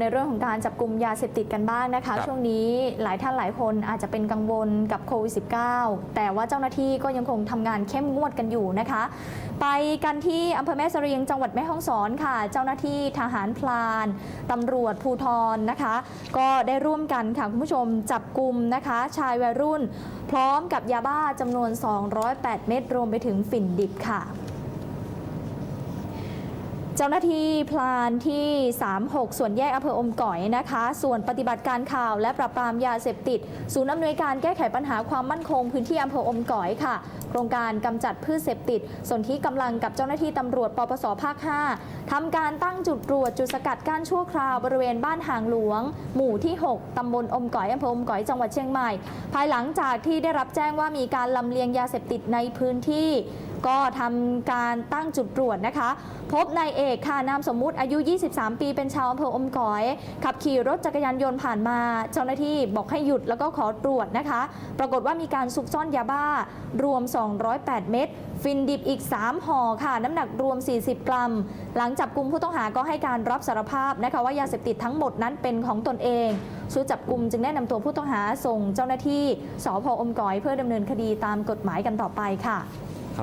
ในเรื่องของการจับกลุ่มยาเสพติดกันบ้างนะคะครับช่วงนี้หลายท่านหลายคนอาจจะเป็นกังวลกับโควิด -19 แต่ว่าเจ้าหน้าที่ก็ยังคงทำงานเข้มงวดกันอยู่นะคะ ไปกันที่อำเภอแม่เสรียงจังหวัดแม่ฮ่องสอนค่ะ เจ้าหน้าที่ทหารพลานตำรวจภูทรนะคะ ก็ได้ร่วมกันค่ะคุณผู้ชมจับกลุ่มนะคะ ชายวัยรุ่น พร้อมกับยาบ้าจำนวน 208 เม็ดรวมไปถึงฝิ่นดิบค่ะ เจ้าหน้าที่พลานที่ 36 ส่วนแยกอำเภออมก๋อยนะคะ ส่วนปฏิบัติการข่าวและปราบปรามยาเสพติด ศูนย์อำนวยการแก้ไขปัญหาความมั่นคงพื้นที่อำเภออมก๋อยค่ะโครงการกำจัดพืชเสพติด ส่วนที่กำลังกับเจ้าหน้าที่ตำรวจปปสภาค 5ทำการตั้งจุดตรวจจุดสกัดกั้นชั่วคราวบริเวณบ้านหางหลวง หมู่ที่ 6 ตำบลอมก๋อยอำเภออมก๋อยจังหวัดเชียงใหม่ ภายหลังจากที่ได้รับแจ้งว่ามีการลำเลียงยาเสพติดในพื้นที่ ก็ทำการตั้งจุดตรวจนะคะ พบนายเอกค่ะนามสมมุติอายุ 23 ปีเป็นชาวอำเภออมก๋อย ขับขี่รถจักรยานยนต์ผ่านมา เจ้าหน้าที่บอกให้หยุดแล้วก็ขอตรวจนะคะ ปรากฏว่ามีการซุกซ่อนยาบ้ารวม 208 เม็ดฟินดิบอีก 3ห่อค่ะ น้ำหนักรวม 40 กรัม หลังจับกลุ่มผู้ต้องหาก็ให้การรับสารภาพนะคะว่ายาเสพติดทั้งหมดนั้นเป็นของตนเองชุดจับกลุ่มจึงได้นำตัวผู้ต้องหาส่งเจ้าหน้าที่สพอมก๋อยเพื่อดำเนินคดีตามกฎหมายกันต่อไปค่ะ